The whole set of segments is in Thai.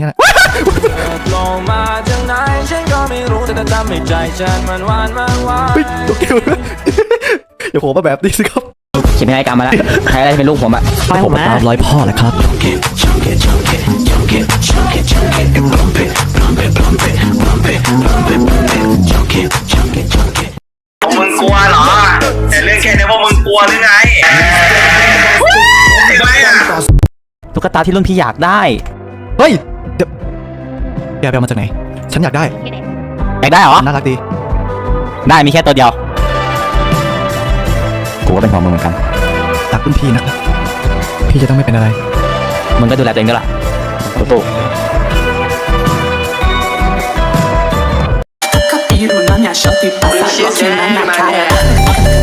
เนี่ยแหละโลมาจากไหนฉันก็ไม่รู้แต่ก็ทำให้ใจฉันมันหวานมันหวานเฮ้ยตัวเกลอย่าโผล่มาแบบนี้สิครับเขียนพินัยกรรมมาแล้วใครอะไรเป็นลูกผมอะไปผมตามร้อยพ่อแหละครับมึงกลัวเหรอแต่เรื่องแค่นี้ว่ามึงกลัวหรือไงเห็นไหมอะตุ๊กตาที่รุ่นพี่อยากได้ เฮ้ยเดี๋ยว แกไปเอามาจากไหน ฉันอยากได้อยากได้เหรอ น่ารักดี ได้มีแค่ตัวเดียว กูก็เป็นห่วงมึงเหมือนกัน รักรุ่นพี่นะครับ พี่จะต้องไม่เป็นอะไร มึงก็ดูแลตัวเองด้วยล่ะตู้ Biru nanya shoti pasa Loki nanya kaya Biru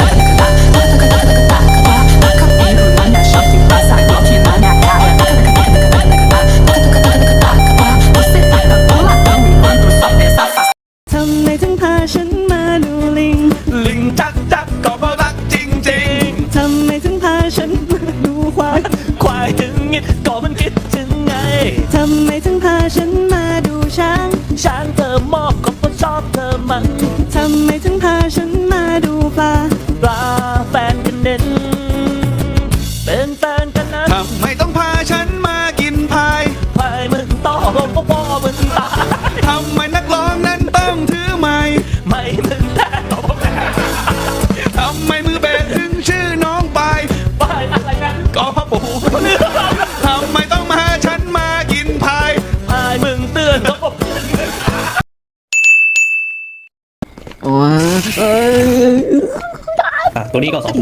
ตัวนี้ก็สอง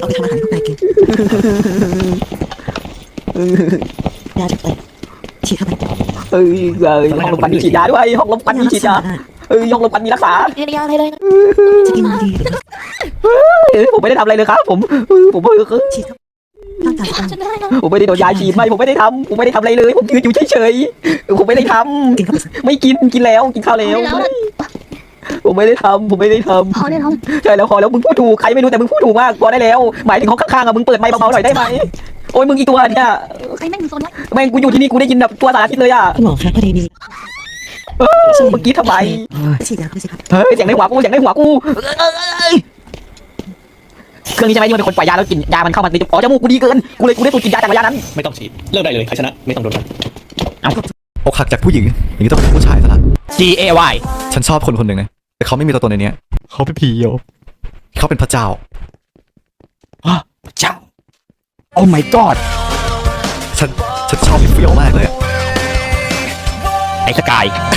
เอาไปทำอาหารพวกนายกินยาจะไปฉีดเข้าไปเอ้ยเอ้ยห้องลมควันมีฉีดยาด้วยห้องลมควันมีฉีดยาเอ้ยห้องลมควันมีรักษาจะกินดีเอ้ยผมไม่ได้ทำอะไรเลยครับ ผมเอ้ยผมเออฉีดเข้าร่างกายของผมไม่ได้โดนยาฉีดไม่ผมไม่ได้ทำผมไม่ได้ทำอะไรเลย ผมยืนอยู่เฉยๆผมไม่ได้ทกินเข้าไปำไม่กินกินแล้วกินข้าวแล้ว ผมไม่ได้ทำผมไม่ได้ทำ พอได้แล้วใช่แล้วพอแล้วมึงพูดถูกใครไม่รู้แต่มึงพูดถูกมากพอได้แล้ว หมายถึงห้องข้างๆอะมึงเปิดไมค์เบาๆหน่อยได้ไหมโอ้ยมึงอีกตัวเนี่ยใครแม่งโซนไว้แม่งกูอยู่ที่นี่กูได้ยินแบบตัวสารทิศเลยอะคุณหมอครับพอดีมีเออเมื่อกี้ทำไมฉีดยาเข้าไปสิครับเฮ้ยเสียงในหัวกูเสียงในหัวกูเอ้ยเครื่องนี้ใช่ไหมที่มันเป็นคนปล่อยยาแล้วกินยามันเข้ามาในอ๋อจมูกกูดีเกินกูเลยกูได้สูดกินยาจากยานั้นไม่ต้องฉีดเลิกได้เลยใครชนะไม่ต้องโดนกันอกหักจากผู้หญิงอย่างนี้ต้องเป็นผู้ชายซะละ G A Y ฉันชอบคนคนหนึ่งนะ แต่เขาไม่มีตัวตนในเนี้ยเขาเป็นผีโยเขาเป็นพระเจ้าเจ้า Oh my god ฉันฉันชอบพี่เฟี้ยวมากเลยอะไอ้สกายภ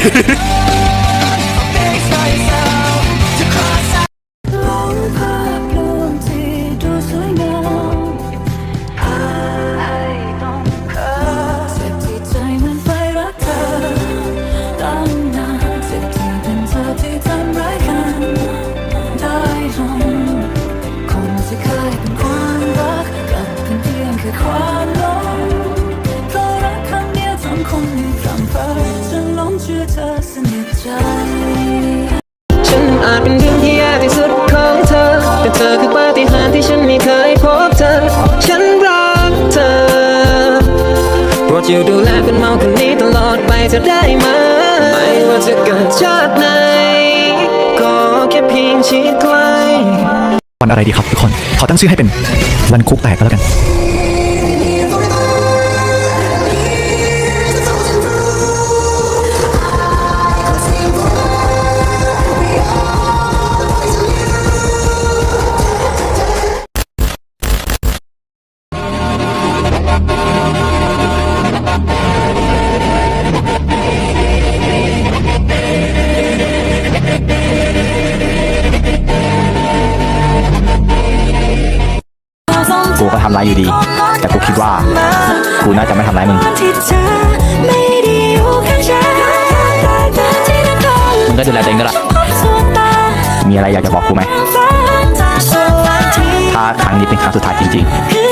อยู่ดูแลเป็นเมาคนนี้ตลอดไปจะได้ไหมไม่ว่าจะเกิดชาติไหนก็แค่เพียงชิดใกล้วันอะไรดีครับทุกคน ขอตั้งชื่อให้เป็นวันคุกแตกก็แล้วกัน กูก็ทำร้ายอยู่ดี แต่กูคิดว่า กูน่าจะไม่ทำร้ายมึง มึงก็ดูแลตัวเองด้วยล่ะสวมีอะไรอยากจะบอกกูไหม ถ้าครั้งนี้เป็นครั้งสุดท้ายจริง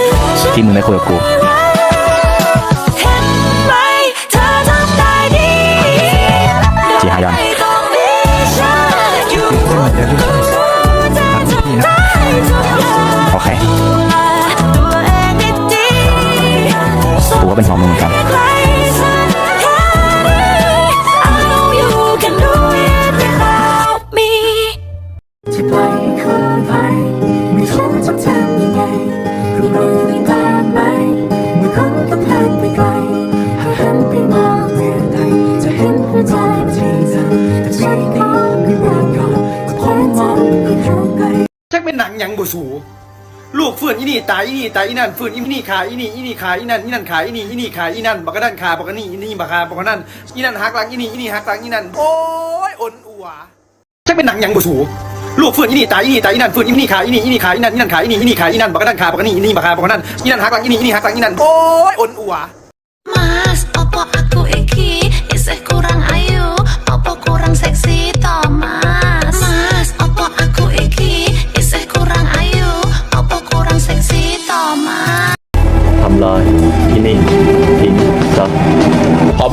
ๆ ที่มึงไม่คุยกับกูจีฮายอนไม่ต้องนอยู่เธอทำได้ทุกอย่างโอเค ว่เป็นอความมุ่งมั่อแต่มนครักเป็นหนังยังบุสู ลูกเฟื่อนอีนี่ตายอีนี่ตายอีนั่นเฟื่อนอีนี่ขายอีนี่อีนี่ขายอีนั่นอีนั่นขายอีนี่อีนี่ขายอีนั่นบักกะนั่นขาบักกะนี่อีนี่บักขาบักกะนั่นอีนั่นหักหลังอีนี่อีนี่หักหลังอีนั่นโอ้ยอ่อนอัวช่เป็นหนังยังบ่สูลูกเฟื่อนอีนี่ตายอีนี่ตายอีนั่นเฟื่อนอีนี่ขายอีนี่อีนี่ขายอีนั่นอีนั่นขายอีนี่อีนี่ขายอีนั่นบักกะนั่นขาบักกะนี่อีนี่บักขาบักกะนั่นอีนั่นหักหลังอีนี่อีนี่หักหลังอีนั่นโอ้ยอ่อนอัว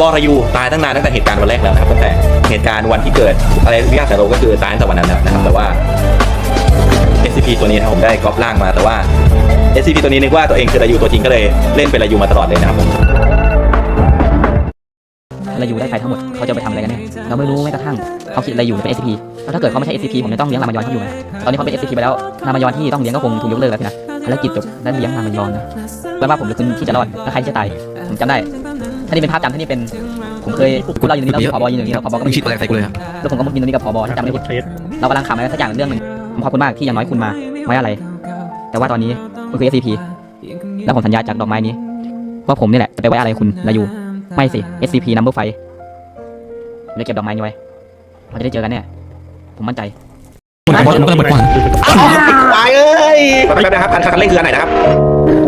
อรยูตายตั้งนานตั้งแต่เหตุการณ์วันแรกแล้วนะครับตั้งแต่เหตุการณ์วันที่เกิดอะไรวิทยาสารโลก็คือตายตั้งแต่วันนั้นแล้วนะครับแต่ว่า SCP ตัวนี้นะผมได้ก๊อปร่างมาแต่ว่า SCP ตัวนี้นึกว่าตัวเองคือรายูตัวจริงก็เลยเล่นเป็นรายูมาตลอดเลยนะครับผมรายูได้ใครทั้งหมดเขาจะไปทำอะไรกันเนี่ยเราไม่รู้แม้กระทั่งเขาคิดอะไรยูเป็น SCP แล้วถ้าเกิดเขาไม่ใช่ SCP ผมจะต้องเลี้ยงรามายอนเขาอยู่ไหมตอนนี้เขาเป็น SCP ไปแล้วรามายอนที่ต้องเลี้ยงก็คงถูกยกเลิกแล้วนะภารกิจจบแล้เลี้ยงรามายอนนะแปลว่าผมหรือคุณที่จะรอดแล้วใครที่จะตายผมจำได้ ถ้านี่เป็นภาพจำที่นี่เป็นผมเคยกูเล่าอยู่ตรงนี้แล้วผบยืนอยู่ตรงนี้แล้วผบก็มึไม่งคิดอะไรใส่กูเลยครับแล้วผมก็มากินตรงนี้กับผบถ้าจำไม่ผิดเรากำลังขำอะไรสักอย่างเรื่องหนึ่งผมขอบคุณมากที่อย่างน้อยคุณมาไว้อะไร แต่ว่าตอนนี้มันคือ SCP แล้วผมสัญญาจากดอกไม้นี้ว่าผมนี่แหละจะไปไว้อะไรคุณลายูไม่สิ SCP number ไฟผมจะเก็บดอกไม้นี้ไว้เราจะได้เจอกันแน่ผมมั่นใจมันก็ระเบิดกว่าตายเอ้ยแป๊บนะครับคันคันเร่งคืออันไหนนะครับ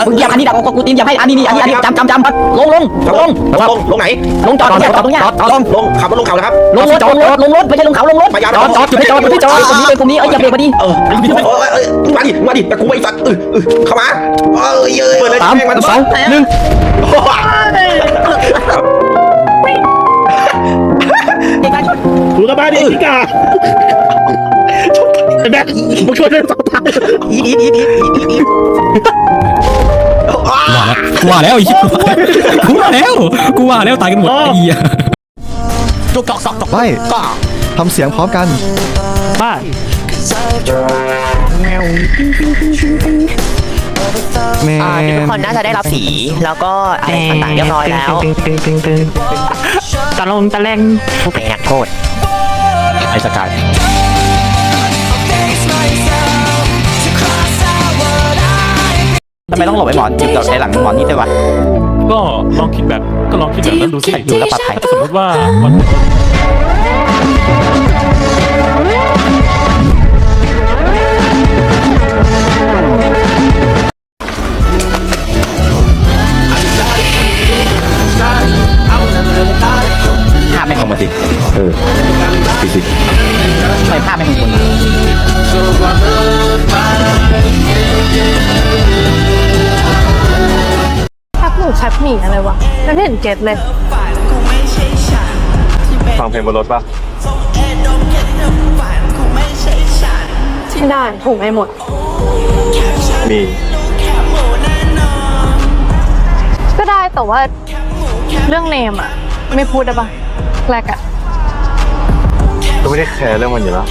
มึงเหยียบอันนี้ดักกูกูตีนเหยียบให้อันนี้นี่อันนี้อันนี้จำจำจำลงลงลงลงลงไหนลงจอดจอดตรงเนี้ยลงลงขับรถลงเขานะครับลงรถลงรถลงรถไม่ใช่ลงเขาลงรถจอดจอดจุดให้จอดจุดให้จอดตรงนี้เป็นตรงนี้เอ้ยอย่าเบรกมาดิเออมาดิมาดิแต่กูไม่สัตว์เออเออเข้ามาเออเยอะเปิดเลยสามสองหนึ่งเอกชนถูกระบายดิพิกาแม่มึงช่วยเรื่องสอง ทางอีดีดีดีดีดีกูว่าแล้วไอ้ชิบกูว่าแล้วกูว่าแล้วตายกันหมดไอ้เหี้ยจุกจอกจอกจอกไปทำเสียงพร้อมกันป้าแมนทุกคนน่าจะได้รับสี แล้วก็อะไรต่างๆเรียบร้อยแล้วตะลงตะแรงผู้เป็นนักโทษไอ้สกาย ไมต้องหลบไอ้หมอนจิบกับไอ้หลังหมอนนี่ด้วยวะ ก็ลองคิดแบบก็ลองคิดแบบนั้นดูสิดูแล้วปลอดภัย ถ้าสมมติว่าวันภาพไม่คเข้างมาสิเออสิสิทำไมภาพไม่คงคุณแคป หมูแคปหมี่อะไรวะแล้วไม่เห็นเก็ตเลย ฟังเพลงบนรถป่ะไม่ได้ถูกไม่หมด มี ก็ได้แต่ว่าเรื่องเนมอะไม่พูดได้ปะแรกอะก็ไม่ได้แคร์เรื่องมันอยู่แล้ว